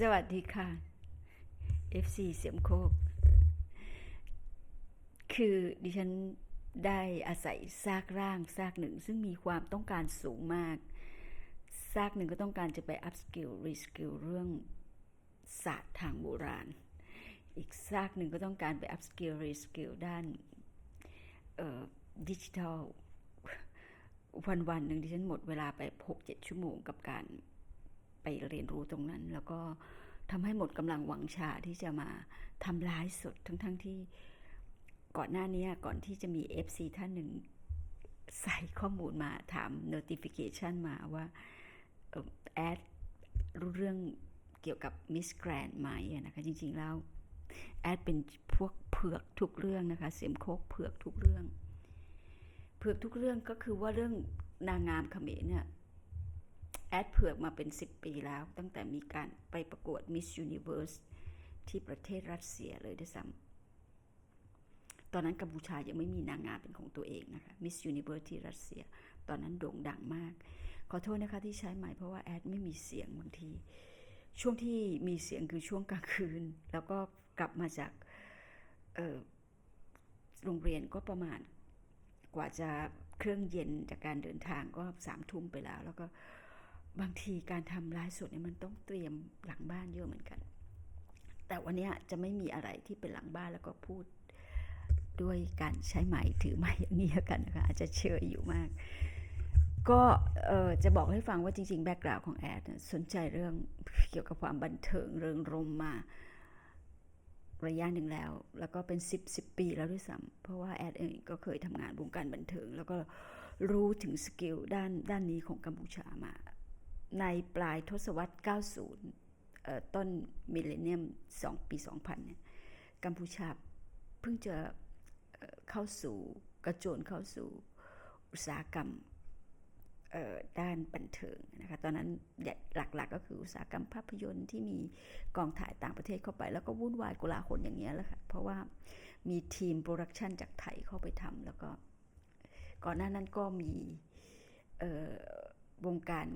สวัสดีค่ะ FC เสียมโคก คือดิฉันได้อาศัยซากร่างซากหนึ่ง ซึ่งมีความต้องการสูงมาก ซากหนึ่งก็ต้องการจะไป up skill re skill เรื่องศาสตร์ทางโบราณ อีกซากหนึ่งก็ต้องการไป up skill re skill ด้านดิจิทัล วันวันหนึ่งดิฉันหมดเวลาไป 6-7 ชั่วโมงกับการ ไปเรียนรู้ตรงนั้น แล้วก็ทำให้หมดกำลังหวังชาที่จะมาทำร้ายสดทั้งๆทที่ก่อนหน้านี้ก่อนที่จะมี FC ท่านหนึ่งใส่ข้อมูลมาถาม notification มาว่าแอดรู้เรื่องเกี่ยวกับ Miss Grand ไหมนะคะ จริง ๆ แล้ว แอดเป็นพวกเผือกทุกเรื่องนะคะ เสียมโคกเผือกทุกเรื่อง เผือกทุกเรื่องก็คือว่าเรื่องนางงามเขมรเนี่ย แอดเผือกมาเป็น 10 ปีแล้ว ตั้งแต่มีการไปประกวด Miss Universe ที่ประเทศรัสเซียเลยด้วยซ้ำตอนนั้นกัมพูชายังไม่มีนางงามเป็นของตัวเองนะคะ Miss Universe ที่รัสเซีย ตอนนั้นโด่งดังมาก ขอโทษนะคะที่ใช้ใหม่เพราะว่าแอดไม่มีเสียงบางที ช่วงที่มีเสียงคือช่วงกลางคืน แล้วก็กลับมาจากโรงเรียนก็ประมาณกว่าจะเครื่องเย็นจากการเดินทางก็สามทุ่มไปแล้ว แล้วก็ บางทีการทำไลฟ์สดเนี่ยมันต้องเตรียมหลังบ้านเยอะเหมือนกัน แต่วันนี้จะไม่มีอะไรที่เป็นหลังบ้านแล้วก็พูดด้วยการใช้ไม้ถือไม้อย่างนี้กันนะคะอาจจะเชยอยู่มาก ก็จะบอกให้ฟังว่าจริงๆ แบ็กกราวของแอดสนใจเรื่องเกี่ยวกับความบันเทิงเรื่องรมมาระยะหนึ่งแล้ว แล้วก็เป็น 10 10ปีแล้วด้วยซ้ำเพราะว่าแอดเองก็เคยทำงานวงการบันเทิง แล้วก็รู้ถึงสกิลด้านด้านนี้ของกัมพูชามา ในปลายทศวรรษ 90 ต้นมิเลเนียม 2 ปี 2000 เนี่ย กัมพูชาเพิ่งจะเข้าสู่กระโจนเข้าสู่อุตสาหกรรมด้านบันเทิงนะคะ ตอนนั้นหลักๆก็คืออุตสาหกรรมภาพยนตร์ที่มีกองถ่ายต่างประเทศเข้าไป แล้วก็วุ่นวายกุลาหลอย่างเงี้ยแหละค่ะ เพราะว่ามีทีมโปรดักชันจากไทยเข้าไปทำแล้วก็ ก่อนหน้านั้นก็มีวงการ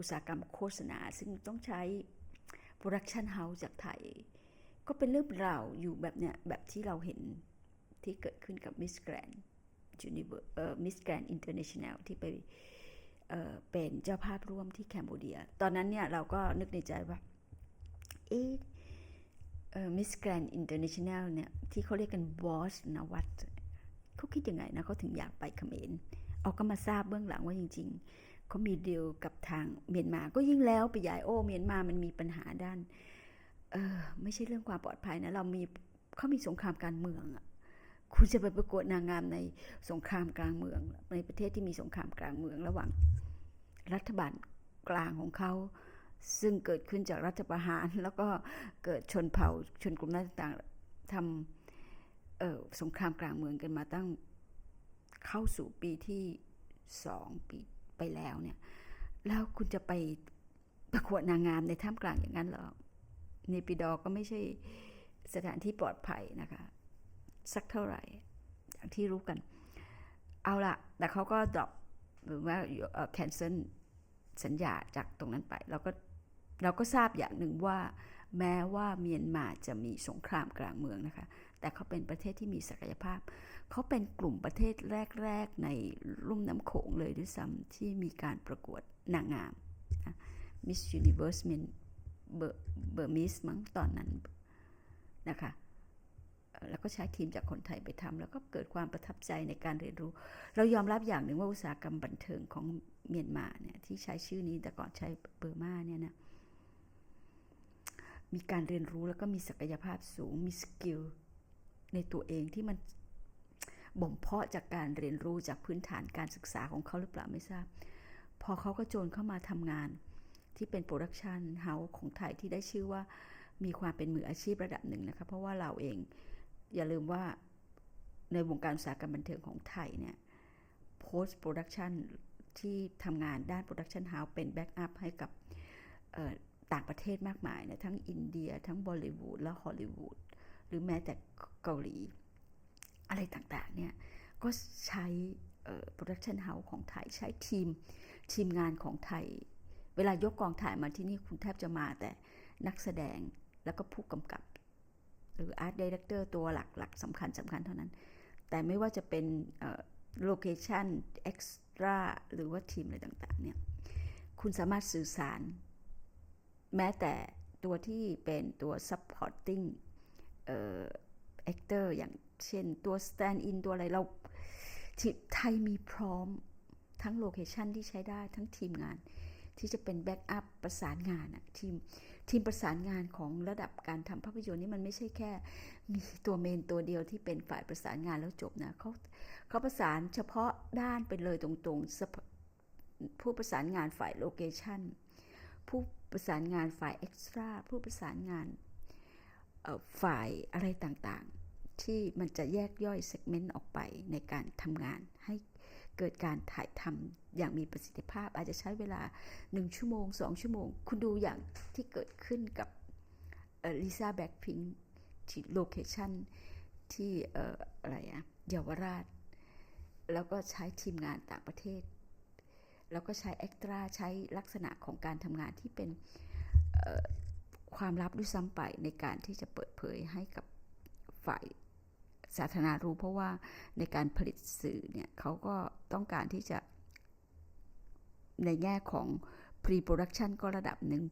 อุตสาหกรรมโฆษณา ซึ่งต้องใช้โปรดักชันเฮาส์จากไทย ก็เป็นเรื่องราวอยู่แบบเนี้ยแบบที่เราเห็นที่เกิดขึ้นกับมิสแกรนจูนิเวอร์มิสแกรนอินเตอร์เนชั่นแนลที่ไปเเป็นเจ้าภาพร่วมที่แคนเบเดีย ตอนนั้นเนี่ยเราก็นึกในใจว่า เอ๊ะมิสแกรนอินเตอร์เนชั่นแนลเนี่ย ที่เขาเรียกกันบอสนวัตเขาคิดยังไงนะเขาถึงอยากไปเขมรเอาก็มาทราบเบื้องหลังว่าจริง ๆ เขามีดีลกับทางเมียนมาก็ยิ่งแล้วไปใหญ่โอ้เมียนมามันมีปัญหาด้านเออไม่ใช่เรื่องความปลอดภัยนะ เรามีเขามีสงครามการเมืองอะคุณจะไปประกวดนางงามในสงครามกลางเมือง ในประเทศที่มีสงครามกลางเมืองระหว่างรัฐบาลกลางของเขา ซึ่งเกิดขึ้นจากรัฐประหาร แล้วก็เกิดชนเผ่าชนกลุ่มต่างๆทำสงครามกลางเมืองกันมาตั้งเข้าสู่ปีที่สองปี ไปแล้วเนี่ย แล้วคุณจะไปประกวดนางงามในท่ามกลางอย่างนั้นหรอเนปิดอก็ไม่ใช่สถานที่ปลอดภัยนะคะ สักเท่าไหร่อย่างที่รู้กัน เอาละแต่เขาก็ดรอปหรือว่าแคนเซิลสัญญาจากตรงนั้นไปเราก็เราก็ทราบอย่างหนึ่งว่า แม้ว่าเมียนมาจะมีสงครามกลางเมืองนะคะ แต่เขาเป็นประเทศที่มีศักยภาพ เขาเป็นกลุ่มประเทศแรก ๆ ในรุ่มน้ำโขงเลยด้วยซ้ำที่มีการประกวดนางงามมิสยูนิเวอร์สเมนเบอร์มิสมั้งตอนนั้นนะคะแล้วก็ใช้ทีมจากคนไทยไปทำแล้วก็เกิดความประทับใจในการเรียนรู้ เรายอมรับอย่างหนึ่งว่าอุตสาหกรรมบันเทิงของเมียนมาเนี่ยที่ใช้ชื่อนี้แต่ก่อนใช้เบอร์มาเนี่ยนะมีการเรียนรู้แล้วก็มีศักยภาพสูงมีสกิล ในตัวเองที่มันบ่มเพาะจากการเรียนรู้จากพื้นฐานการศึกษาของเขาหรือเปล่าไม่ทราบ พอเขาก็โจรเข้ามาทำงานที่เป็นโปรดักชันเฮาส์ของไทยที่ได้ชื่อว่ามีความเป็นมืออาชีพระดับหนึ่งนะคะเพราะว่าเราเองอย่าลืมว่าในวงการอุตสาหกรรมบันเทิงของไทยเนี่ย post production ที่ทำงานด้าน production house เป็นแบ็กอัพให้กับต่างประเทศมากมายนะทั้งอินเดีย ทั้งบอลิวูดและฮอลลีวูด หรือแม้แต่เกาหลี อะไรต่างๆเนี่ยก็ใช้โปรดักชันเฮาส์ของไทยใช้ทีมทีมงานของไทย เวลายกกองถ่ายมาที่นี่คุณแทบจะมาแต่นักแสดงแล้วก็ผู้กำกับ หรืออาร์ตดีเรคเตอร์ตัวหลักๆสำคัญสำคัญเท่านั้น แต่ไม่ว่าจะเป็นโลเคชันเอ็กซ์ตร้าหรือว่าทีมอะไรต่างๆเนี่ยคุณสามารถสื่อสาร แม้แต่ตัวที่เป็นตัว supporting เอ่อ actor อย่างเช่นตัว stand in ตัวอะไรเราทีไทยมีพร้อมทั้งโลเคชันที่ใช้ได้ทั้งทีมงาน ที่จะเป็นแบ็กอัพประสานงานอะทีมทีมประสานงานของระดับการทำภาพยนตร์นี่มันไม่ใช่แค่ มีตัวเมนตัวเดียวที่เป็นฝ่ายประสานงานแล้วจบนะเขาเขาประสานเฉพาะด้านไปเลยตรงๆ ผู้ประสานงานฝ่ายโลเคชันผู้ประสานงานฝ่ายเอ็กซ์ตร้าผู้ประสานงาน ฝ่ายอะไรต่างๆ ที่มันจะแยกย่อยเซกเมนต์ออกไปในการทำงานให้เกิดการถ่ายทำอย่างมีประสิทธิภาพ อาจจะใช้เวลา 1 ชั่วโมง 2 ชั่วโมง คุณดูอย่างที่เกิดขึ้นกับลิซ่าแบ็คพิงที่โลเคชันที่อะไรอะเยาวราช แล้วก็ใช้ทีมงานต่างประเทศ แล้วก็ใช้เอ็กตร้าใช้ลักษณะของการทำงานที่เป็น ความลับด้วยซ้ำไปในการที่จะเปิดเผยให้กับฝ่ายสาธารณรู้เพราะว่าในการผลิตสื่อเนี่ยเขาก็ต้องการที่จะในแง่ของ pre-production ก็ระดับหนึ่ง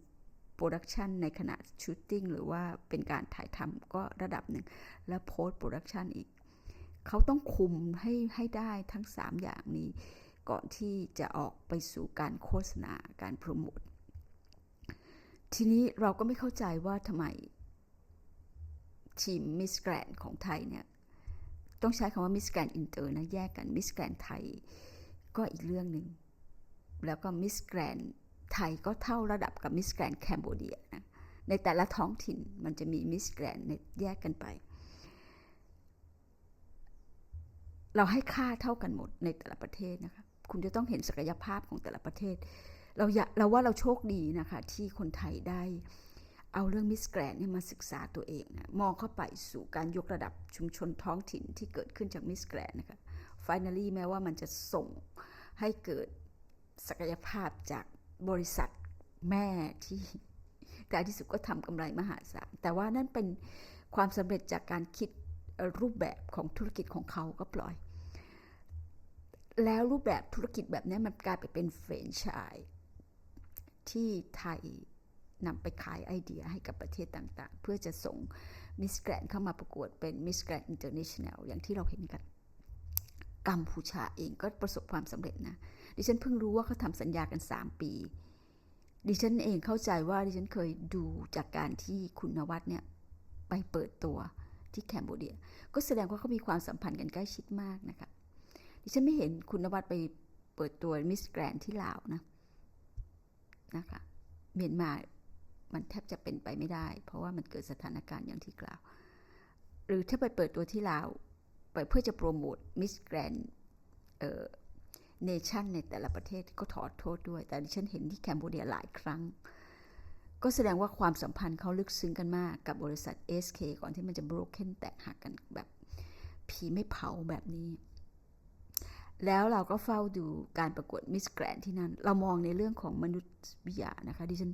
production ในขณะ shooting หรือว่าเป็นการถ่ายทำก็ระดับหนึ่ง แล้ว post production อีก เขาต้องคุมให้ให้ได้ทั้ง 3 อย่างนี้ ก่อนที่จะออกไปสู่การโฆษณาการโปรโมท ทีนี้เราก็ไม่เข้าใจว่าทำไมทีมมิสแกรนของไทยเนี่ย ต้องใช้คำว่ามิสแกรนอินเตอร์นะ แยกกันมิสแกรนไทยก็อีกเรื่องหนึ่ง แล้วก็มิสแกรนไทยก็เท่าระดับกับมิสแกรนแคนเบเดียนะในแต่ละท้องถิ่นมันจะมีมิสแกรนแยกกันไป เราให้ค่าเท่ากันหมดในแต่ละประเทศนะคะ คุณจะต้องเห็นศักยภาพของแต่ละประเทศ เราอยากเราว่าเราโชคดีนะคะ ที่คนไทยได้เอาเรื่องมิสแกรนนี่มาศึกษาตัวเองนะมองเข้าไปสู่การยกระดับชุมชนท้องถิ่นที่เกิดขึ้นจากมิสแกรนนะคะ finally แม้ว่ามันจะส่งให้เกิดศักยภาพจากบริษัทแม่ที่ แต่ที่สุดก็ทำกำไรมหาศาลแต่ว่านั่นเป็นความสำเร็จจากการคิดรูปแบบของธุรกิจของเขาก็ปล่อย แล้วรูปแบบธุรกิจแบบนี้มันกลายไปเป็นเฟรนไชส์ ที่ไทยนำไปขายไอเดียให้กับประเทศต่างๆ เพื่อจะส่งมิสแกรนเข้ามาประกวดเป็นมิสแกรนอินเตอร์เนชั่นแนลอย่างที่เราเห็นกัน กัมพูชาเองก็ประสบความสำเร็จนะ ดิฉันเพิ่งรู้ว่าเขาทำสัญญากัน 3 ปี ดิฉันเองเข้าใจว่าดิฉันเคยดูจากการที่คุณนวัดเนี่ยไปเปิดตัวที่แคนเบเดีย ก็แสดงว่าเขามีความสัมพันธ์กันใกล้ชิดมากนะคะ ดิฉันไม่เห็นคุณนวัดไปเปิดตัวมิสแกรนที่ลาวนะ นะคะเมียนมามันแทบจะเป็นไปไม่ได้ เพราะว่ามันเกิดสถานการณ์อย่างที่กล่าว หรือถ้าไปเปิดตัวที่ลาวไปเพื่อจะโปรโมทมิสแกรนเอ่อเนชั่นในแต่ละประเทศก็ถอดโทษด้วย แต่ดิฉันเห็นที่แคนเบเดียหลายครั้ง ก็แสดงว่าความสัมพันธ์เขาลึกซึ้งกันมากกับบริษัท SK ก่อนที่มันจะ broken แตกหักกันแบบผีไม่เผาแบบนี้ แล้วเราก็เฝ้าดูการประกวดมิสแกรนที่นั่น เรามองในเรื่องของมนุษยวิทยานะคะ ดิฉัน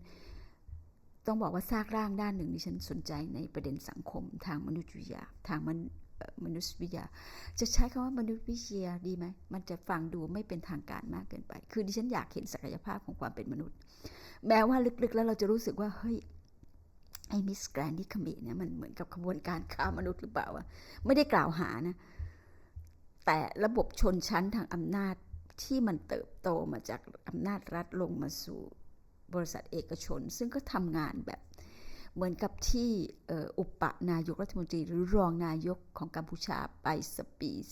ต้องบอกว่าซากร่างด้านหนึ่งดิฉันสนใจในประเด็นสังคมทางมนุษยวิทยา ทางมันมนุษยวิทยา จะใช้คำว่ามนุษยวิทยาดีไหม มันจะฟังดูไม่เป็นทางการมากเกินไป คือดิฉันอยากเห็นศักยภาพของความเป็นมนุษย์ แม้ว่าลึกๆ แล้วเราจะรู้สึกว่าเฮ้ยไอ้มิสแกรนดิคามีเนี่ยมันเหมือนกับขบวนการค้ามนุษย์หรือเปล่าวะไม่ได้กล่าวหานะ แต่ระบบชนชั้นทางอำนาจที่มันเติบโตมาจากอำนาจรัฐลงมาสู่บริษัทเอกชน ซึ่งก็ทำงานแบบเหมือนกับที่อุปนายกรัฐมนตรี หรือรองนายกของกัมพูชาไปสปีช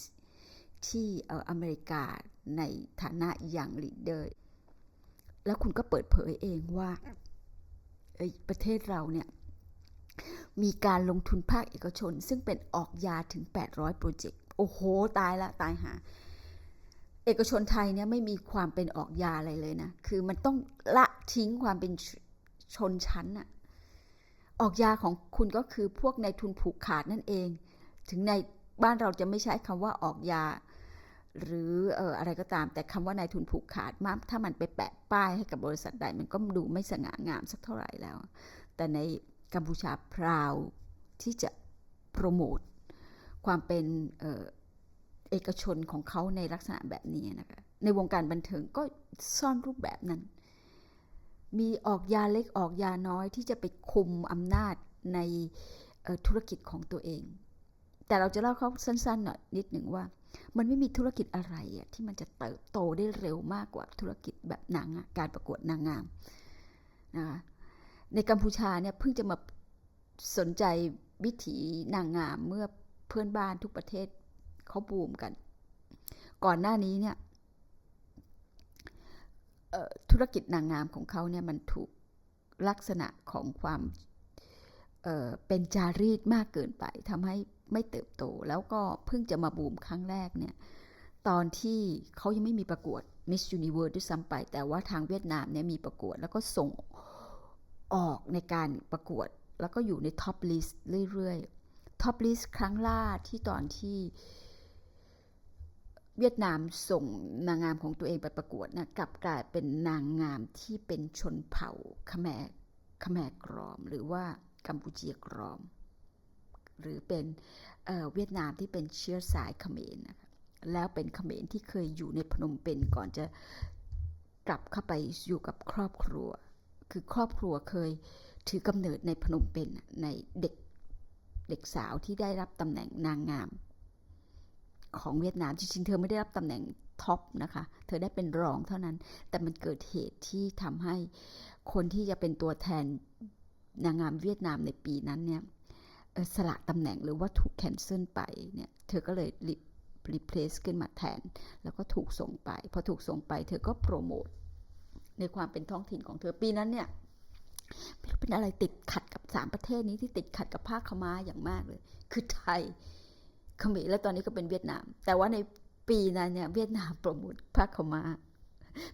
ที่อเมริกาในฐานะอย่างลีดเดอร์ แล้วคุณก็เปิดเผยเองว่าประเทศเราเนี่ย มีการลงทุนภาคเอกชน ซึ่งเป็นออกยาถึง 800 โปรเจกต์ โอ้โหตายละตายหา เอกชนไทยเนี่ยไม่มีความเป็นออกยาอะไรเลยนะ คือมันต้องละทิ้งความเป็นชนชั้นอะออกยาของคุณก็คือพวกในทุนผูกขาดนั่นเอง ถึงในบ้านเราจะไม่ใช้คำว่าออกยา หรือเอ่ออะไรก็ตาม แต่คำว่านายทุนผูกขาดมากถ้ามันไปแปะป้ายให้กับบริษัทใดมันก็ดูไม่สง่างามสักเท่าไหร่แล้ว แต่ในกัมพูชาพราวที่จะโปรโมท ความเป็นเอเอกชนของเขาในลักษณะแบบนี้นะคะในวงการบันเทิงก็ซ่อนรูปแบบนั้น มีออกยาเล็กออกยาน้อยที่จะไปคุมอำนาจในธุรกิจของตัวเอง แต่เราจะเล่าเขาสั้นๆหน่อยนิดหนึ่งว่า มันไม่มีธุรกิจอะไรที่มันจะเติบโตได้เร็วมากกว่าธุรกิจแบบนังการประกวดนางงามนะคะในกัมพูชาเนี่ยเพิ่งจะมาสนใจวิถีนางงามเมื่อ เพื่อนบ้านทุกประเทศเขาบูมกัน ก่อนหน้านี้เนี่ยธุรกิจนางงามของเขาเนี่ยมันถูกลักษณะของความเเป็นจารีตมากเกินไปทำให้ไม่เติบโต แล้วก็เพิ่งจะมาบูมครั้งแรกเนี่ยตอนที่เขายังไม่มีประกวด Miss Universe ด้วยซ้ำไป แต่ว่าทางเวียดนามเนี่ยมีประกวด แล้วก็ส่งออกในการประกวด แล้วก็อยู่ในท็อปลิสต์เรื่อยๆ ท็อปลิสต์ครั้งล่าที่ตอนที่เวียดนามส่งนางงามของตัวเองไปประกวดนะกลับกลายเป็นนางงามที่เป็นชนเผ่าขแมรขแมกรอม หรือว่ากัมพูเชียกรอม หรือเป็นเเวียดนามที่เป็นเชื้อสายเขมรนะคะแล้วเป็นเขมรที่เคยอยู่ในพนมเปญก่อนจะกลับเข้าไปอยู่กับครอบครัว คือครอบครัวเคยถือกำเนิดในพนมเปญในเด็ก เด็กสาวที่ได้รับตำแหน่งนางงาม ของเวียดนามจริงๆเธอไม่ได้รับตำแหน่งท็อปนะคะ เธอได้เป็นรองเท่านั้น แต่มันเกิดเหตุที่ทำให้คนที่จะเป็นตัวแทนนางงามเวียดนามในปีนั้นเนี่ยสละตำแหน่งหรือว่าถูกแคนเซิลไปเนี่ย เธอก็เลยรีรีเพลซขึ้นมาแทน แล้วก็ถูกส่งไป พอถูกส่งไป เธอก็โปรโมทในความเป็นท้องถิ่นของเธอปีนั้นเนี่ย ไม่รู้เป็นอะไรติดขัดกับสามประเทศนี้ที่ติดขัดกับภาคขมาอย่างมากเลย คือไทยเขมรและตอนนี้ก็เป็นเวียดนาม แต่ว่าในปีนั้นเนี่ยเวียดนามโปรโมทพระขมา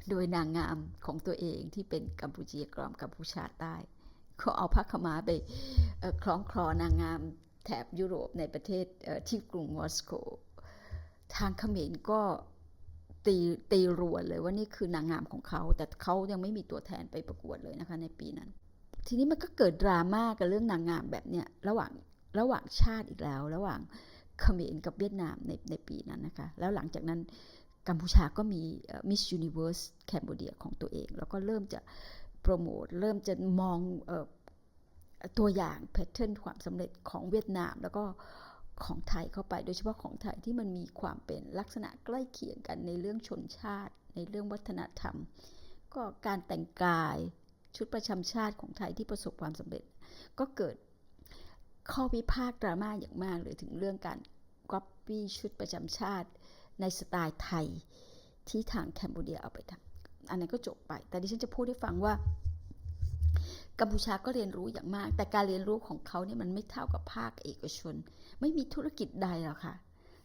โดยนางงามของตัวเองที่เป็นกัมพูชีกรอมกัมพูชาใต้เขาเอาพระขมาไปคล้องคลอนางงามแถบยุโรปในประเทศที่กรุงมอสโก ทางเขมรก็ตีตีรวนเลยว่านี่คือนางงามของเขา แต่เขายังไม่มีตัวแทนไปประกวดเลยนะคะในปีนั้น ทีนี้มันก็เกิดดราม่ากับเรื่องนางงามแบบเนี้ยระหว่างระหว่างชาติอีกแล้ว ระหว่างเขมรกับเวียดนามในในปีนั้นนะคะ แล้วหลังจากนั้นกัมพูชาก็มีมิส s u นิเว r ร์สแคนเบเดียของตัวเอง แล้วก็เริ่มจะโปรโมทเริ่มจะมองออตัวอย่างแพทเทิร์นความสำเร็จของเวียดนามแล้วก็ของไทยเข้าไป โดยเฉพาะของไทยที่มันมีความเป็นลักษณะใกล้เคียงกันในเรื่องชนชาติ ในเรื่องวัฒนธรรม ก็การแต่งกาย ชุดประจำชาติของไทยที่ประสบความสำเร็จ ก็เกิดข้อวิพากษ์ดราม่าอย่างมากเลยถึงเรื่องการก๊อปปี้ชุดประจำชาติในสไตล์ไทยที่ทางแคนเบเดียเอาไปทำอันนั้นก็จบไป แต่ดิฉันจะพูดให้ฟังว่า กัมพูชาก็เรียนรู้อย่างมาก แต่การเรียนรู้ของเขาเนี่ยมันไม่เท่ากับภาคเอกชน ไม่มีธุรกิจใดหรอกค่ะ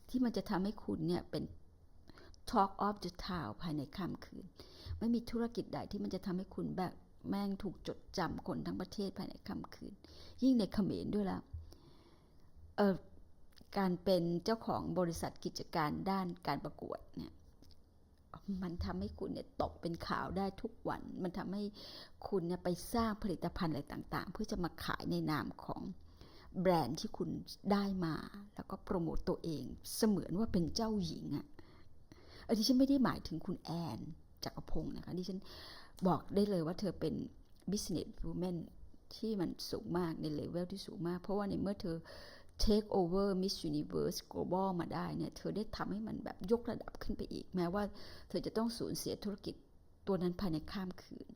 ที่มันจะทำให้คุณเนี่ยเป็น Talk of the Town ภายในค่ำคืน ไม่มีธุรกิจใดที่มันจะทำให้คุณแบบ แม่งถูกจดจำคนทั้งประเทศภายในค่ำคืน ยิ่งในเขมรด้วยละเออการเป็นเจ้าของบริษัทกิจการด้านการประกวดเนี่ยมันทำให้คุณเนี่ยตกเป็นข่าวได้ทุกวัน มันทำให้คุณเนี่ยไปสร้างผลิตภัณฑ์อะไรต่างๆ เพื่อจะมาขายในนามของแบรนด์ที่คุณได้มา แล้วก็โปรโมตตัวเองเสมือนว่าเป็นเจ้าหญิงอะ่ะเออดิฉันไม่ได้หมายถึงคุณแอนจักรพงศ์นะคะดิฉัน บอกได้เลยว่าเธอเป็น business woman ที่มันสูงมากในเลเวลที่สูงมาก เพราะว่าในเมื่อเธอ take over Miss Universe Global มาได้เนี่ย เธอได้ทำให้มันแบบยกระดับขึ้นไปอีก แม้ว่าเธอจะต้องสูญเสียธุรกิจตัวนั้นภายในข้ามคืน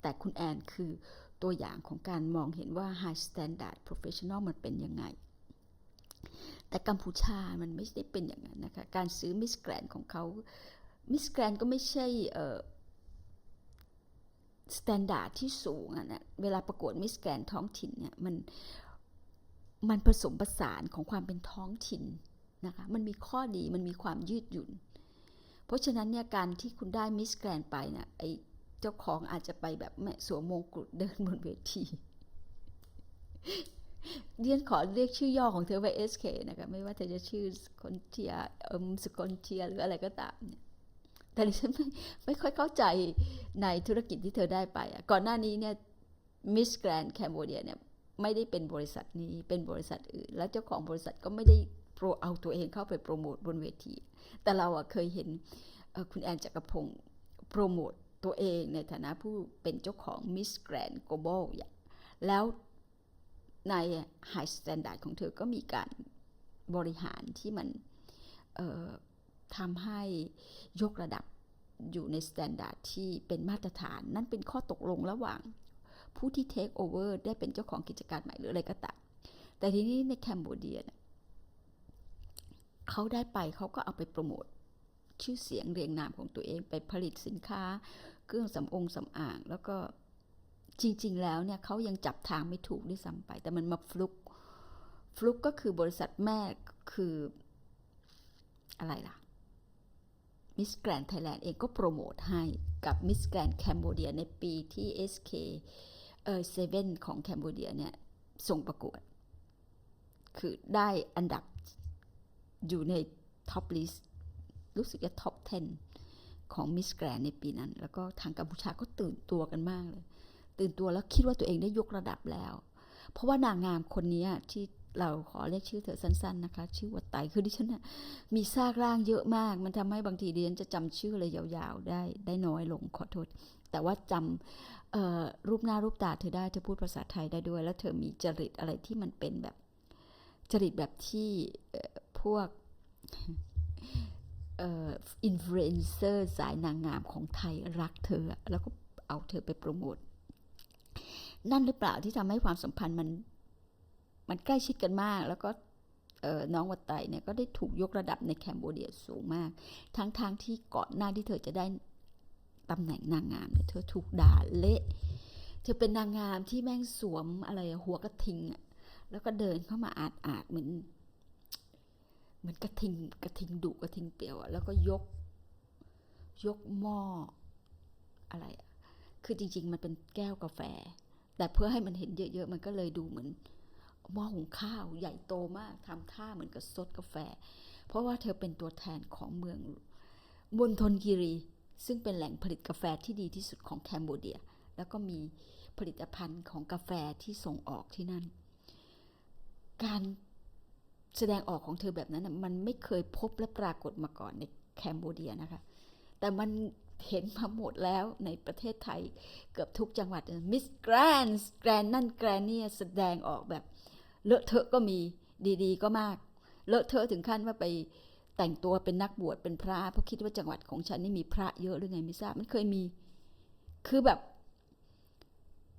แต่คุณแอนคือตัวอย่างของการมองเห็นว่า High Standard Professional มันเป็นยังไง แต่กัมพูชามันไม่ได้เป็นอย่างนั้นนะคะ การซื้อ Miss Grand ของเขา Miss Grand ก็ไม่ใช่เอ่อสแตนดาร์ดที่สูงอะนะเวลาประกวดมิสแกรนท้องถิ่นเนี่ยมันมันผสมผสานของความเป็นท้องถิ่นนะคะมันมีข้อดีมันมีความยืดหยุ่น เพราะฉะนั้นเนี่ยการที่คุณได้มิสแกรนไปเนี่ยไอเจ้าของอาจจะไปแบบแม่สวมมงกุฎเดินบนเวทีเรียนขอเรียกชื่อย่อของเธอว่า SK นะคะไม่ว่าเธอจะชื่อสกอนเทียเอิมสกอนเทียหรืออะไรก็ตามเนี่ย แต่ดิฉันไม่ไม่ค่อยเข้าใจในธุรกิจที่เธอได้ไปอะก่อนหน้านี้เนี่ยมิสแกรนแคมโบเดียเนี่ยไม่ได้เป็นบริษัทนี้เป็นบริษัทอื่น แล้วเจ้าของบริษัทก็ไม่ได้โปรเอาตัวเองเข้าไปโปรโมทบนเวที แต่เราอะเคยเห็นคุณแอนจักรพงศ์โปรโมทตัวเองในฐานะผู้เป็นเจ้าของมิสแกรนโกลบอลแล้วใน High Standard ของเธอก็มีการบริหารที่มันเทำให้ยกระดับอยู่ใน Standard ที่เป็นมาตรฐาน นั่นเป็นข้อตกลงระหว่างผู้ที่ Take Over ได้เป็นเจ้าของกิจการใหม่หรืออะไรก็ตามแต่ทีนี้ในแคนเบเดียเนี่ยเขาได้ไปเขาก็เอาไปโปรโมทชื่อเสียงเรียงนามของตัวเองไปผลิตสินค้า เครื่องสำองสำอาง แล้วก็จริง ๆ แล้วเนี่ยเขายังจับทางไม่ถูกด้วยซ้ำไป แต่มันมาฟลุกฟลุกก็คือบริษัทแม่คืออะไรล่ะ มิสแกรนไทยแลนด์เองก็โปรโมทให้กับมิสแกรนแคนเบเดียในปีที่ SK เออเซเว่นของแคนเบเดียเนี่ยส่งประกวด คือได้อันดับอยู่ในท็อปลิสต์รู้สึกจะท็อป 10 ของมิสแกรนในปีนั้น แล้วก็ทางกัมพูชาก็ตื่นตัวกันมากเลย ตื่นตัวแล้วคิดว่าตัวเองได้ยกระดับแล้ว เพราะว่านางงามคนนี้ที่ เราขอเรียกชื่อเธอสั้น ๆนะคะ ชื่อว่าไตคือดิฉันน่ะมีซากร่างเยอะมาก มันทำให้บางทีดิฉันจะจำชื่ออะไรยาวๆ ได้ได้น้อยลงขอโทษ แต่ว่าจำรูปหน้ารูปตาเธอได้เธอพูดภาษาไทยได้ด้วย แล้วเธอมีจริตอะไรที่มันเป็นแบบจริตแบบที่พวกอินฟลูเอนเซอร์สายนางงามของไทยรักเธอ แล้วก็เอาเธอไปโปรโมทนั่นหรือเปล่าที่ทำให้ความสัมพันธ์มัน มันใกล้ชิดกันมาก แล้วก็น้องวัตไตเนี่ยก็ได้ถูกยกระดับในแคนเบเดียสูงมาก ทั้งทางๆที่ก่อนหน้าที่เธอจะได้ตำแหน่งนางงามเนี่ยเธอถูกด่าเละ เธอเป็นนางงามที่แม่งสวมอะไรหัวกระทิงอะแล้วก็เดินเข้ามาอาดอาดๆเหมือนเหมือนกระทิงกระทิงดุกระทิงเปรียวอะแล้วก็ยกยกหม้ออะไรอะคือจริง ๆ มันเป็นแก้วกาแฟ แต่เพื่อให้มันเห็นเยอะ ๆ มันก็เลยดูเหมือน หม้อหุงข้าวใหญ่โตมากทำท่าเหมือนกับซดกาแฟ เพราะว่าเธอเป็นตัวแทนของเมืองมณฑลกิรี ซึ่งเป็นแหล่งผลิตกาแฟที่ดีที่สุดของแคนเบเดีย แล้วก็มีผลิตภัณฑ์ของกาแฟที่ส่งออกที่นั่น การแสดงออกของเธอแบบนั้นมันไม่เคยพบและปรากฏมาก่อนในแคนเบเดียนะคะ แต่มันเห็นมาหมดแล้วในประเทศไทยเกือบทุกจังหวัดมิสแกรนด์แกรนนั่นแกรนเนี่ยแสดงออกแบบ เลอะเทอะก็มีดีๆ ก็มาก เลอะเทอะถึงขั้นว่าไปแต่งตัวเป็นนักบวชเป็นพระเพราะคิดว่าจังหวัดของฉันนี่มีพระเยอะหรือไงไม่ทราบมันเคยมี คือแบบ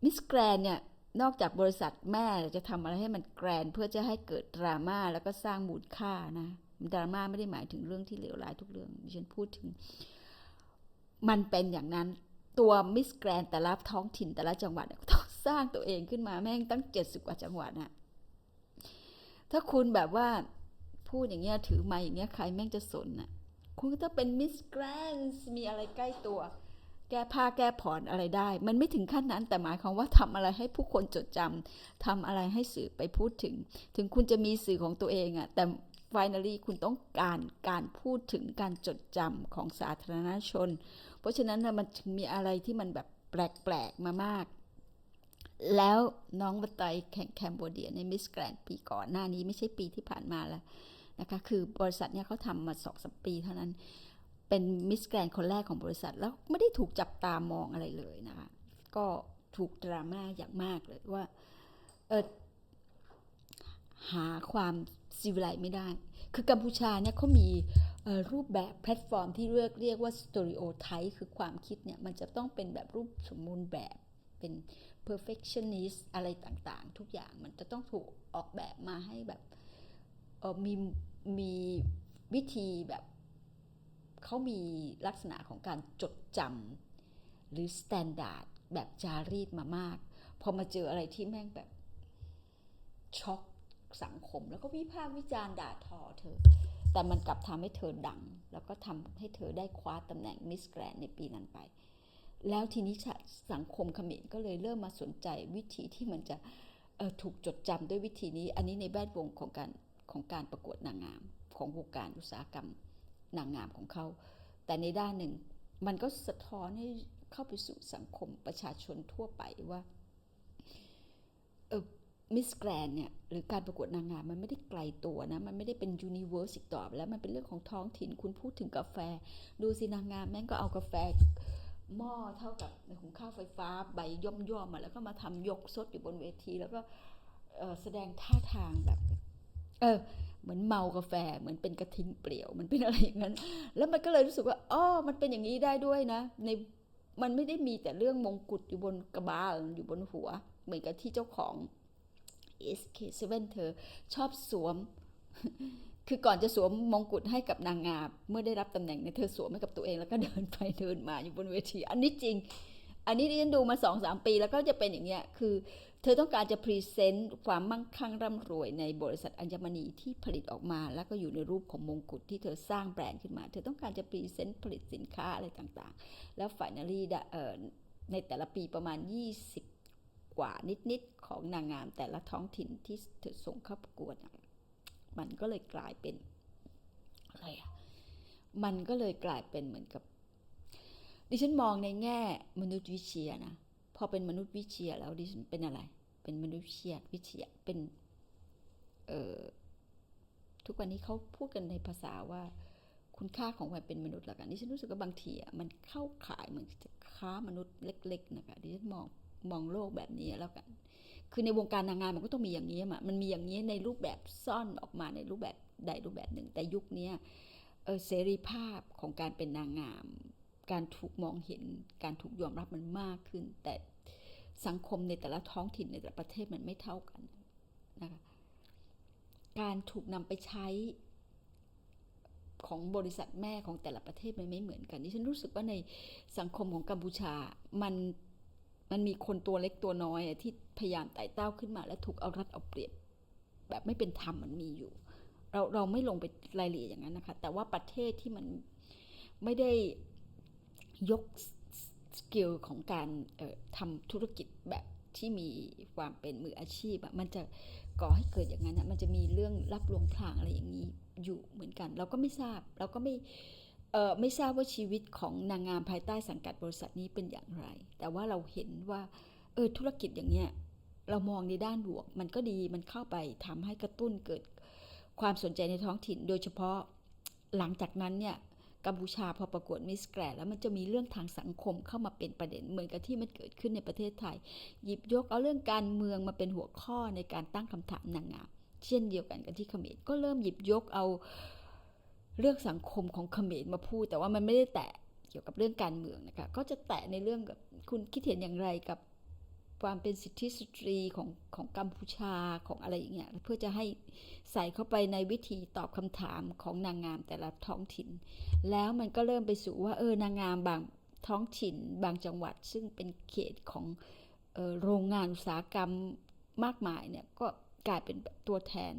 มิสแกรนเนี่ยนอกจากบริษัทแม่จะทำอะไรให้มันแกรนเพื่อจะให้เกิดดราม่าแล้วก็สร้างมูลค่านะดราม่าไม่ได้หมายถึงเรื่องที่เลวร้ายทุกเรื่องดิฉันพูดถึง มันเป็นอย่างนั้นตัวมิสแกรนแต่ละท้องถิ่นแต่ละจังหวัดต้องสร้างตัวเองขึ้นมาแม่งตั้งเจ็ดสิบกว่าจังหวัดน่ะ ถ้าคุณแบบว่าพูดอย่างเงี้ยถือไมาอย่างเงี้ยใครแม่งจะสนน่ะ คุณก็ต้องเป็นมิสแกรนมีอะไรใกล้ตัว แก้ผ้าแก้ผ่อนอะไรได้ มันไม่ถึงขั้นนั้นแต่หมายความว่าทำอะไรให้ผู้คนจดจำทำอะไรให้สื่อไปพูดถึง ถึงคุณจะมีสื่อของตัวเองอะแต่ finally คุณต้องการการพูดถึงการจดจำของสาธารณชน เพราะฉะนั้นนะมันถึงมีอะไรที่มันแบบแปลกๆมามาก แล้วน้องบัตไตแข่งแคมโบเดียในมิสแกรนปีก่อนหน้านี้ไม่ใช่ปีที่ผ่านมาแล้วนะคะคือบริษัทเนี่ยเขาทำมาสองสมปีเท่านั้น เป็นมิสแกรนคนแรกของบริษัทแล้วไม่ได้ถูกจับตามองอะไรเลยนะคะก็ถูกดราม่าอย่างมากเลยว่าเออหาความซีวิไลไม่ได้ คือกัมพูชาเนี่ยเขามีรูปแบบแพลตฟอร์มที่เรียกเรียกว่าสต r ริโอไทป์คือความคิดเนี่ยมันจะต้องเป็นแบบรูปสมบูรณ์แบบ เป็น perfectionist อะไรต่างๆ ทุกอย่างมันจะต้องถูกออกแบบมาให้แบบออมีมีวิธีแบบเขามีลักษณะของการจดจำหรือสแตนดาร์ดแบบจารีตมามาก พอมาเจออะไรที่แม่งแบบช็อกสังคม แล้วก็วิพากษ์วิจารณ์ด่าทอเธอ แต่มันกลับทำให้เธอดัง แล้วก็ทำให้เธอได้คว้าตำแหน่งมิสแกรนในปีนั้นไป แล้วทีนี้สังคมเขมรก็เลยเริ่มมาสนใจวิธีที่มันจะถูกจดจำด้วยวิธีนี้ อันนี้ในแวดวงของการของการประกวดนางงาม ของวงการอุตสาหกรรมนางงามของเขา แต่ในด้านหนึ่ง มันก็สะท้อนให้เข้าไปสู่สังคมประชาชนทั่วไปว่าเออมิสแกรนเนี่ยหรือการประกวดนางงามมันไม่ได้ไกลตัวนะ มันไม่ได้เป็นยูนิเวอร์สิกต่อไปแล้วมันเป็นเรื่องของท้องถิ่นคุณพูดถึงกาแฟ ดูสินางงามแม่งก็เอากาแฟ หม้อเท่ากับในหุงข้าวไฟฟ้าใบย่อมย่อมๆมาแล้วก็มาทำยกซดอยู่บนเวที แล้วก็แสดงท่าทางแบบ เออ เหมือนเมากาแฟเหมือนเป็นกระทิงเปลี่ยวเหมันเป็นอะไรอย่างนั้น แล้วมันก็เลยรู้สึกว่าอ๋อมันเป็นอย่างนี้ได้ด้วยนะ ในมันไม่ได้มีแต่เรื่องมงกุฎอยู่บนกระบาลอยู่บนหัว เหมือนกับที่เจ้าของ SK7 เธอชอบสวม คือก่อนจะสวมมงกุฎให้กับนางงามเมื่อได้รับตำแหน่งเนี่ยเธอสวมให้กับตัวเองแล้วก็เดินไปเดินมาอยู่บนเวที อันนี้จริง อันนี้ดิฉันดูมาสองสามปีแล้วก็จะเป็นอย่างเงี้ยคือ เธอต้องการจะพรีเซนต์ความมั่งคั่งร่ำรวยในบริษัทอัญมณีที่ผลิตออกมา แล้วก็อยู่ในรูปของมงกุฎที่เธอสร้างแบรนด์ขึ้นมา เธอต้องการจะพรีเซนต์ผลิตสินค้าอะไรต่างๆ แล้วฝ่ายนารีในแต่ละปีประมาณ 20 กว่านิดๆของนางงามแต่ละท้องถิ่นที่เธอส่งเข้าประกวด มันก็เลยกลายเป็นอะไรอะมันก็เลยกลายเป็นเหมือนกับ ดิฉันมองในแง่มนุษยวิทยนะพอเป็นมนุษยวิทยแล้วดิฉันเป็นอะไร เป็นมนุษยวิทยวิทยเป็นเอ่อทุกวันนี้เขาพูดกันในภาษาว่าคุณค่าของความเป็นมนุษย์ละกันดิฉันรู้สึกว่าบางทีอะมันเข้าขายเหมือนจะค้ามนุษย์เล็ก ๆ นะคะดิฉันมองมองโลกแบบนี้แล้วกัน คือในวงการนางงามมันก็ต้องมีอย่างนี้มามันมีอย่างนี้ในรูปแบบซ่อนออกมาในรูปแบบใดรูปแบบหนึ่ง แต่ยุคนี้เออเสรีภาพของการเป็นนางงาม การถูกมองเห็น การถูกยอมรับมันมากขึ้น แต่สังคมในแต่ละท้องถิ่นในแต่ละประเทศมันไม่เท่ากันนะคะการถูกนำไปใช้ของบริษัทแม่ของแต่ละประเทศมันไม่เหมือนกันดิฉันรู้สึกว่าในสังคมของกัมพูชามัน มันมีคนตัวเล็กตัวน้อยที่พยายามไต่เต้าขึ้นมา และถูกเอารัดเอาเปรียบ แบบไม่เป็นธรรมมันมีอยู่ เราเราไม่ลงไปรายละเอียดอย่างนั้นนะคะ แต่ว่าประเทศที่มันไม่ได้ยกสกิลของการทำธุรกิจแบบที่มีความเป็นมืออาชีพอะมันจะก่อให้เกิดอย่างนั้นอะมันจะมีเรื่องรับลวงพรางอะไรอย่างนี้อยู่เหมือนกัน เราก็ไม่ทราบ เราก็ไม่ เออไม่ทราบว่าชีวิตของนางงามภายใต้สังกัดบริษัทนี้เป็นอย่างไร แต่ว่าเราเห็นว่าเออธุรกิจอย่างเนี้ยเรามองในด้านบวก มันก็ดีมันเข้าไปทำให้กระตุ้นเกิดความสนใจในท้องถิ่น โดยเฉพาะหลังจากนั้นเนี่ยกัมพูชาพอประกวดมิสแกรนแล้วมันจะมีเรื่องทางสังคมเข้ามาเป็นประเด็นเหมือนกับที่มันเกิดขึ้นในประเทศไทย หยิบยกเอาเรื่องการเมืองมาเป็นหัวข้อในการตั้งคำถามนางงามเช่นเดียวกันกับที่เขมรก็เริ่มหยิบยกเอา เรื่องสังคมของเขมรมาพูด แต่ว่ามันไม่ได้แตะเกี่ยวกับเรื่องการเมืองนะคะก็จะแตะในเรื่องกับคุณคิดเห็นอย่างไรกับความเป็นสิทธิสตรีของของกัมพูชาของอะไรอย่างเงี้ยเพื่อจะให้ใส่เข้าไปในวิธีตอบคำถามของนางงามแต่ละท้องถิ่น แล้วมันก็เริ่มไปสู่ว่าเออนางงามบางท้องถิ่น บางจังหวัด ซึ่งเป็นเขตของออโรงงานอุตสาหกรรมมากมายเนี่ยก็กลายเป็นตัวแทน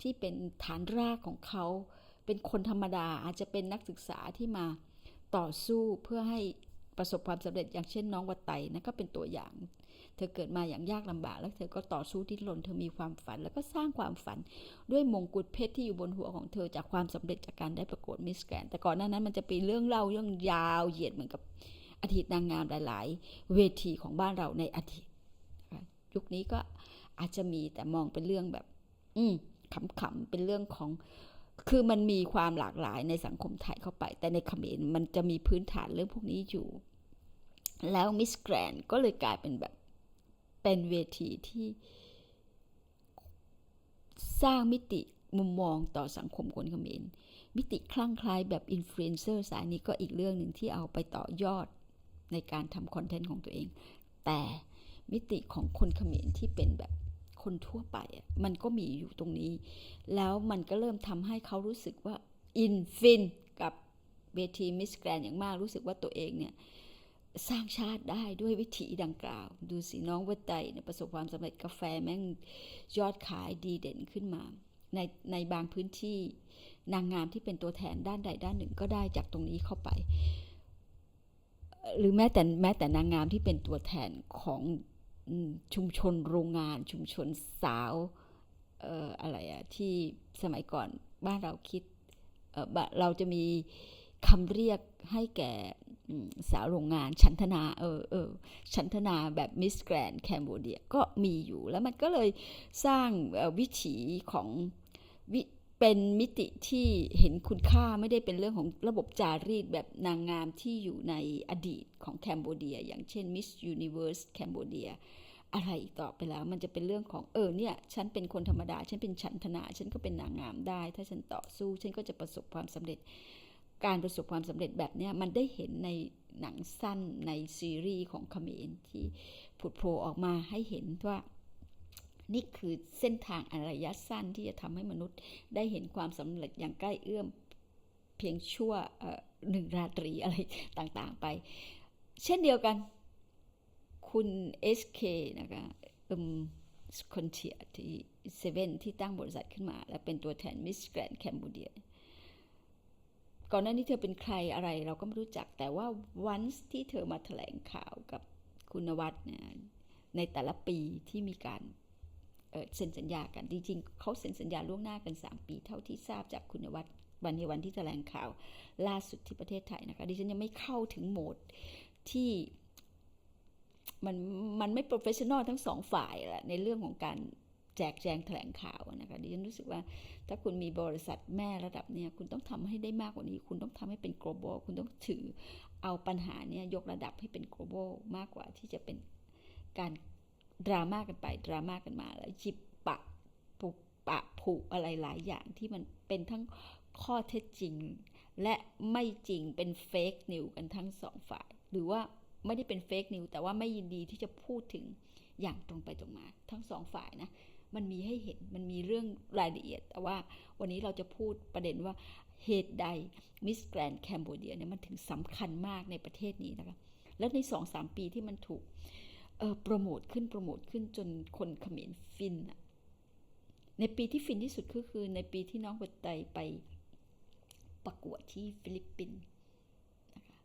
ที่เป็นฐานรากของเขา เป็นคนธรรมดาอาจจะเป็นนักศึกษาที่มาต่อสู้เพื่อให้ประสบความสำเร็จอย่างเช่นน้องวัตไตนะก็เป็นตัวอย่าง เธอเกิดมาอย่างยากลำบาก แล้วเธอก็ต่อสู้ดิ้นรนเธอมีความฝัน แล้วก็สร้างความฝันด้วยมงกุฎเพชรที่อยู่บนหัวของเธอจากความสำเร็จจากการได้ประกวดมิสแกรนแต่ก่อนหน้านั้นมันจะเป็นเรื่องเล่าเรื่องยาวเหยียดเหมือนกับอดีตนางงามหลาย ๆ เวทีของบ้านเราในอดีตยุคนี้ก็อาจจะมีแต่มองเป็นเรื่องแบบ อืมขำๆเป็นเรื่องของ คือมันมีความหลากหลายในสังคมไทยเข้าไป แต่ในเขมรมันจะมีพื้นฐานเรื่องพวกนี้อยู่ แล้วมิสแกรนก็เลยกลายเป็นแบบเป็นเวทีที่สร้างมิติมุมมองต่อสังคมคนเขมรมิติคลั่งไคล้ายแบบอินฟลูเอนเซอร์สายนี้ก็อีกเรื่องหนึ่งที่เอาไปต่อยอดในการทำคอนเทนต์ของตัวเอง แต่มิติของคนเขมรที่เป็นแบบ คนทั่วไปอะมันก็มีอยู่ตรงนี้ แล้วมันก็เริ่มทำให้เขารู้สึกว่าอินฟินกับเวทีมิสแกรนอย่างมากรู้สึกว่าตัวเองเนี่ยสร้างชาติได้ด้วยวิธีดังกล่าว ดูสิน้องวัดไตเนี่ยประสบความสำเร็จกาแฟแม่งยอดขายดีเด่นขึ้นมา ในในบางพื้นที่นางงามที่เป็นตัวแทนด้านใดด้านหนึ่งก็ได้จากตรงนี้เข้าไป หรือแม้แต่แม้แต่นางงามที่เป็นตัวแทนของ ชุมชนโรงงาน ชุมชนสาวเอ่ออะไรอะที่สมัยก่อนบ้านเราคิดเออเราจะมีคำเรียกให้แก่สาวโรงงานชันธนาเออเออชันธนาแบบมิสแกรนแคนเบเดียก็มีอยู่แล้วมันก็เลยสร้างวิถีของวิ เป็นมิติที่เห็นคุณค่าไม่ได้เป็นเรื่องของระบบจารีตแบบนางงามที่อยู่ในอดีตของแคนเบเดีย อย่างเช่น Miss Universe แคนเบเดียอะไรอีกต่อไปแล้ว มันจะเป็นเรื่องของเออเนี่ยฉันเป็นคนธรรมดา ฉันเป็นฉันทนา ฉันก็เป็นนางงามได้ ถ้าฉันต่อสู้ ฉันก็จะประสบความสำเร็จ การประสบความสำเร็จแบบเนี้ยมันได้เห็นในหนังสั้นในซีรีส์ของเขมรที่ผุดโผล่ออกมาให้เห็นว่า นี่คือเส้นทางอันระยะสั้นที่จะทำให้มนุษย์ได้เห็นความสำเร็จอย่างใกล้เอื้อมเพียงชั่วหนึ่งราตรีอะไรต่างๆไป เช่นเดียวกัน คุณ SK นะคะอืมคอนเทียที่เซเว่นที่ตั้งบริษัทขึ้นมา และเป็นตัวแทนมิสแกรนแคมบูเดียก่อนหน้านี้เธอเป็นใครอะไรเราก็ไม่รู้จักแต่ว่าวันที่เธอมาแถลงข่าวกับคุณนวัดเนี่ยในแต่ละปีที่มีการ เซ็นสัญญากันจริงๆเขาเซ็นสัญญาล่วงหน้ากัน 3 ปีเท่าที่ทราบจากคุณวัดวันในวันที่แถลงข่าวล่าสุดที่ประเทศไทยนะคะดิฉันยังไม่เข้าถึงโหมดที่มันมันไม่โปรเฟชชั่นอลทั้งสองฝ่ายแหละในเรื่องของการแจกแจงแถลงข่าวนะคะดิฉันรู้สึกว่าถ้าคุณมีบริษัทแม่ระดับเนี้ยคุณต้องทำให้ได้มากกว่านี้ คุณต้องทำให้เป็น global คุณต้องถือเอาปัญหาเนี้ยยกระดับให้เป็น global มากกว่าที่จะเป็นการ ดราม่ากันไปดราม่ากันมาแล้วจิบปะปุบปะผูอะไรหลายอย่างที่มันเป็นทั้งข้อเท็จจริง และไม่จริงเป็นเฟกนิวกันทั้งสองฝ่าย หรือว่าไม่ได้เป็นเฟกนิวแต่ว่าไม่ยินดีที่จะพูดถึงอย่างตรงไปตรงมาทั้งสองฝ่ายนะ มันมีให้เห็นมันมีเรื่องรายละเอียด แต่ว่าวันนี้เราจะพูดประเด็นว่าเหตุใดมิสแกรนด์แคนเบเดียเนี่ยมันถึงสำคัญมากในประเทศนี้นะคะและในสองสามปีที่มันถูก อโปรโมทขึ้นโปรโมทขึ้นจนคนเขมรฟินอะในปีที่ฟินที่สุดก็คือในปีที่น้องเบตไตไปประกวดที่ฟิลิปปินส์นะคะ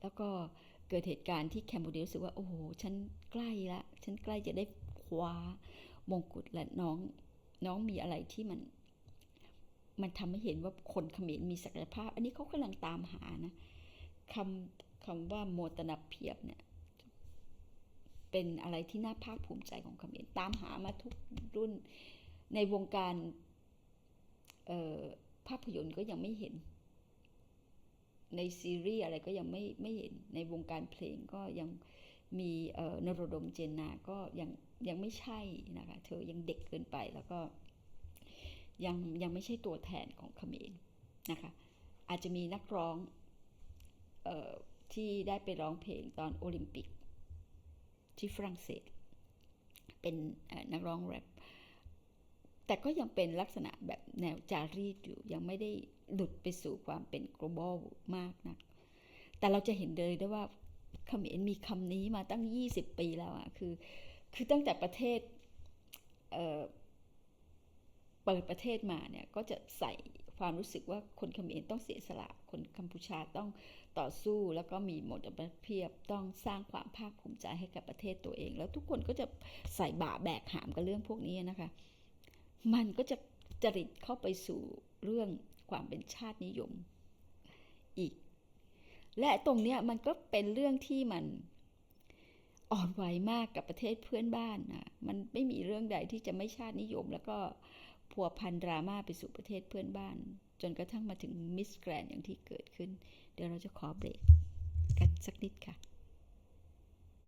แล้วก็เกิดเหตุการณ์ที่แคนเบเดียรู้สึกว่า โอ้โห ฉันใกล้ละ ฉันใกล้จะได้คว้ามงกุฎและน้องน้องมีอะไรที่มัน มันทำให้เห็นว่าคนเขมรมีศักยภาพ อันนี้เขากำลังตามหานะคำคำว่าโมตนาเพียบเนี่ย เป็นอะไรที่น่าภาคภูมิใจของเขมรตามหามาทุกรุ่นในวงการภาพยนตร์ก็ยังไม่เห็น ในซีรีส์อะไรก็ยังไม่ไม่เห็น ในวงการเพลงก็ยังมีนรดมเจนนาก็ยังยังไม่ใช่นะคะเธอยังเด็กเกินไปแล้วก็ยังยังไม่ใช่ตัวแทนของเขมรนะคะอาจจะมีนักร้องออที่ได้ไปร้องเพลงตอนโอลิมปิก ที่ฝรั่งเศส เป็นนักร้องแรปแต่ก็ยังเป็นลักษณะแบบแนวจารีตอยู่ยังไม่ได้หลุดไปสู่ความเป็น global มากนัก แต่เราจะเห็นเลยได้ว่าเขมรมีคำนี้มาตั้ง 20 ปีแล้วอะคือ คือตั้งแต่ประเทศเเปิดประเทศมาเนี่ยก็จะใส่ ความรู้สึกว่าคนเขมรต้องเสียสละ คนกัมพูชาต้องต่อสู้ แล้วก็มีหมดเพียบต้องสร้างความภาคภูมิใจให้กับประเทศตัวเอง แล้วทุกคนก็จะใส่บ่าแบกหามกับเรื่องพวกนี้นะคะ มันก็จะจริตเข้าไปสู่เรื่องความเป็นชาตินิยมอีก และตรงเนี้ยมันก็เป็นเรื่องที่มันอ่อนไหวมากกับประเทศเพื่อนบ้านนะมันไม่มีเรื่องใดที่จะไม่ชาตินิยม แล้วก็ พัวพันดราม่าไปสู่ประเทศเพื่อนบ้าน จนกระทั่งมาถึงมิสแกรนอย่างที่เกิดขึ้น เดี๋ยวเราจะขอเบรกกันสักนิดค่ะ